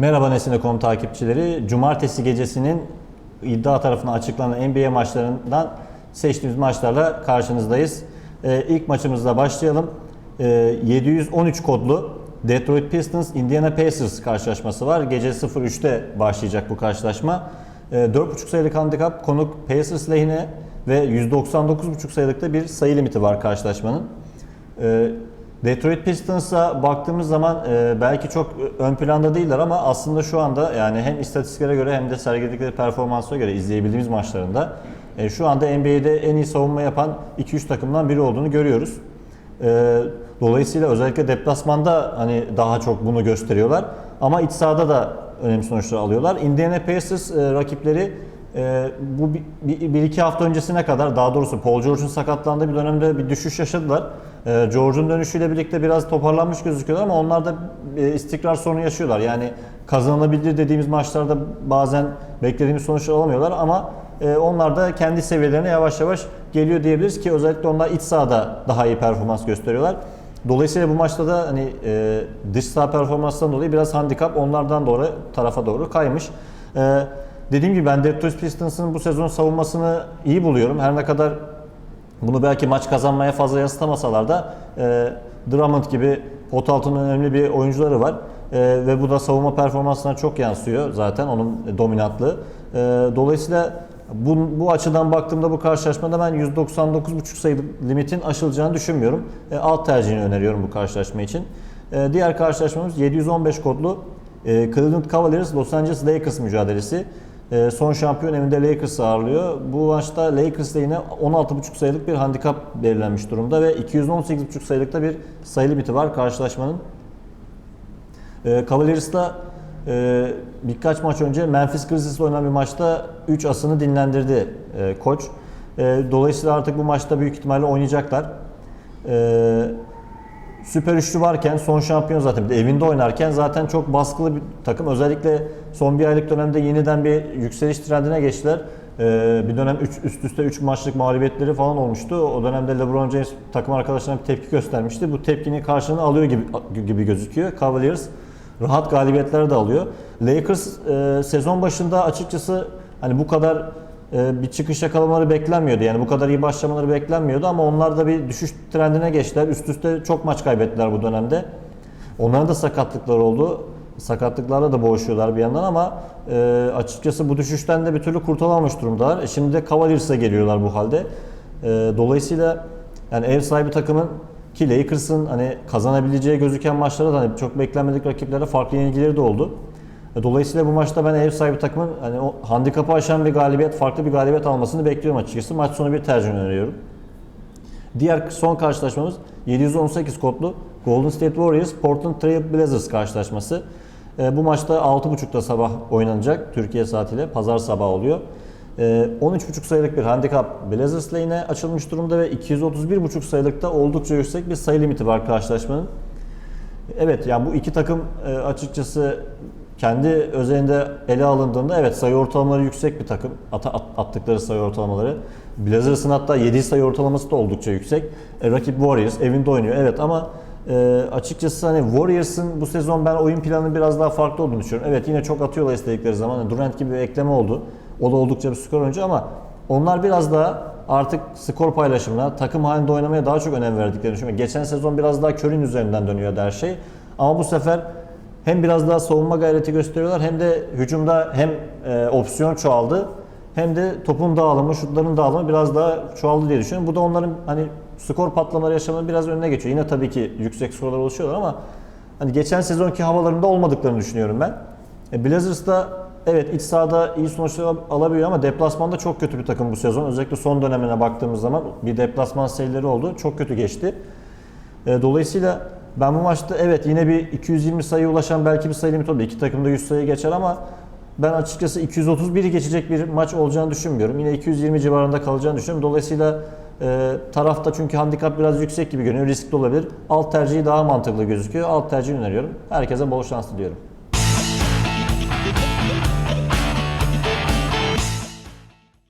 Merhaba Nesine.com takipçileri. Cumartesi gecesinin iddia tarafından açıklanan NBA maçlarından seçtiğimiz maçlarla karşınızdayız. Ee, ilk maçımızla başlayalım. Ee, 713 kodlu Detroit Pistons Indiana Pacers karşılaşması var. Gece 03'te başlayacak bu karşılaşma. Ee, 4.5 sayılık handikap konuk Pacers lehine ve 199.5 sayılıkta bir sayı limiti var karşılaşmanın. Ee, Detroit Pistons'a baktığımız zaman e, belki çok ön planda değiller ama aslında şu anda yani hem istatistiklere göre hem de sergiledikleri performansa göre izleyebildiğimiz maçlarında e, şu anda NBA'de en iyi savunma yapan 2-3 takımdan biri olduğunu görüyoruz. E, dolayısıyla özellikle deplasmanda hani daha çok bunu gösteriyorlar ama iç sahada da önemli sonuçlar alıyorlar. Indiana Pacers e, rakipleri e, bu bir, bir, bir iki hafta öncesine kadar daha doğrusu Paul George'un sakatlandığı bir dönemde bir düşüş yaşadılar. E, George'un dönüşüyle birlikte biraz toparlanmış gözüküyorlar ama onlar da e, istikrar sorunu yaşıyorlar. Yani kazanılabilir dediğimiz maçlarda bazen beklediğimiz sonuçlar alamıyorlar ama e, onlar da kendi seviyelerine yavaş yavaş geliyor diyebiliriz ki özellikle onlar iç sahada daha iyi performans gösteriyorlar. Dolayısıyla bu maçta da hani e, dış saha performansından dolayı biraz handikap onlardan doğru tarafa doğru kaymış. E, dediğim gibi ben Detroit Pistons'ın bu sezon savunmasını iyi buluyorum. Her ne kadar bunu belki maç kazanmaya fazla yansıtamasalar da e, Drummond gibi pot altının önemli bir oyuncuları var. E, ve bu da savunma performansına çok yansıyor zaten onun dominantlığı. E, dolayısıyla bu, bu açıdan baktığımda bu karşılaşmada ben 199.5 sayı limitin aşılacağını düşünmüyorum. E, alt tercihini öneriyorum bu karşılaşma için. E, diğer karşılaşmamız 715 kodlu e, Cleveland Cavaliers Los Angeles Lakers mücadelesi. E, son şampiyon evinde Lakers ağırlıyor. Bu maçta Lakers'ta yine 16.5 sayılık bir handikap belirlenmiş durumda ve 218.5 sayılıkta bir sayı limiti var karşılaşmanın. E, Cavaliers'ta e, birkaç maç önce Memphis Grizzlies'le oynanan bir maçta 3 asını dinlendirdi e, koç. E, dolayısıyla artık bu maçta büyük ihtimalle oynayacaklar. Süper üçlü varken son şampiyon zaten bir de evinde oynarken zaten çok baskılı bir takım. Özellikle son bir aylık dönemde yeniden bir yükseliş trendine geçtiler. Ee, bir dönem üç, üst üste 3 maçlık mağlubiyetleri falan olmuştu. O dönemde LeBron James takım arkadaşlarına bir tepki göstermişti. Bu tepkinin karşılığını alıyor gibi, gibi gözüküyor. Cavaliers rahat galibiyetler de alıyor. Lakers e, sezon başında açıkçası hani bu kadar bir çıkış yakalamaları beklenmiyordu. Yani bu kadar iyi başlamaları beklenmiyordu ama onlar da bir düşüş trendine geçtiler. Üst üste çok maç kaybettiler bu dönemde. Onların da sakatlıklar oldu. Sakatlıklarla da boğuşuyorlar bir yandan ama e, açıkçası bu düşüşten de bir türlü kurtulamamış durumdalar. E, şimdi de Cavaliers'a geliyorlar bu halde. E, dolayısıyla yani ev sahibi takımın ki Lakers'ın hani kazanabileceği gözüken maçlarda da hani çok beklenmedik rakiplere farklı yenilgileri de oldu. Dolayısıyla bu maçta ben ev sahibi takımın hani o handikapı aşan bir galibiyet, farklı bir galibiyet almasını bekliyorum açıkçası. Maç sonu bir tercih öneriyorum. Diğer son karşılaşmamız 718 kodlu Golden State Warriors Portland Trail Blazers karşılaşması. E, bu maçta 6.30'da sabah oynanacak Türkiye saatiyle pazar sabahı oluyor. E, 13.5 sayılık bir handikap Blazers lehine açılmış durumda ve 231.5 sayılıkta oldukça yüksek bir sayı limiti var karşılaşmanın. Evet yani bu iki takım e, açıkçası kendi özelinde ele alındığında evet sayı ortalamaları yüksek bir takım. At, at- attıkları sayı ortalamaları. Blazers'ın hatta 7 sayı ortalaması da oldukça yüksek. E, rakip Warriors evinde oynuyor evet ama e, açıkçası hani Warriors'ın bu sezon ben oyun planının biraz daha farklı olduğunu düşünüyorum. Evet yine çok atıyorlar istedikleri zaman. Yani Durant gibi bir ekleme oldu. O da oldukça bir skor oyuncu ama onlar biraz daha artık skor paylaşımına, takım halinde oynamaya daha çok önem verdiklerini düşünüyorum. Geçen sezon biraz daha Curry'nin üzerinden dönüyordu her şey. Ama bu sefer hem biraz daha savunma gayreti gösteriyorlar hem de hücumda hem e, opsiyon çoğaldı hem de topun dağılımı, şutların dağılımı biraz daha çoğaldı diye düşünüyorum. Bu da onların hani skor patlamaları yaşamanın biraz önüne geçiyor. Yine tabii ki yüksek skorlar oluşuyorlar ama hani geçen sezonki havalarında olmadıklarını düşünüyorum ben. E, Blazers da evet iç sahada iyi sonuçlar alabiliyor ama deplasmanda çok kötü bir takım bu sezon. Özellikle son dönemine baktığımız zaman bir deplasman serileri oldu. Çok kötü geçti. E, Dolayısıyla ben bu maçta evet yine bir 220 sayıya ulaşan belki bir sayı limiti oldu. İki takım da 100 sayı geçer ama ben açıkçası 231'i geçecek bir maç olacağını düşünmüyorum. Yine 220 civarında kalacağını düşünüyorum. Dolayısıyla e, tarafta çünkü handikap biraz yüksek gibi görünüyor. Riskli olabilir. Alt tercihi daha mantıklı gözüküyor. Alt tercihi öneriyorum. Herkese bol şans diliyorum.